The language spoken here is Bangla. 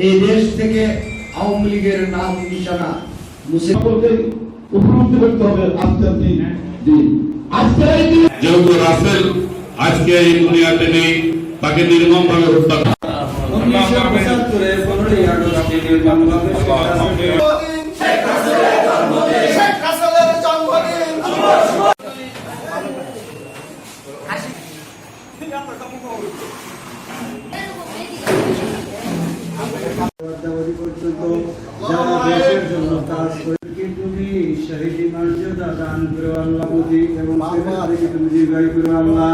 এই দেশ থেকে আওয়ামী লীগের নাম নিশানা। উপলব্ধি করতে হবে যেহেতু রাসেল আজকে এই দুনিয়াতে নেই তাকে নির্মম ভাবে হত্যা যারা মর্যাদা দান করো আল্লাহ মোদী এবং তুমি দীর্ঘায়ু করো আল্লাহ।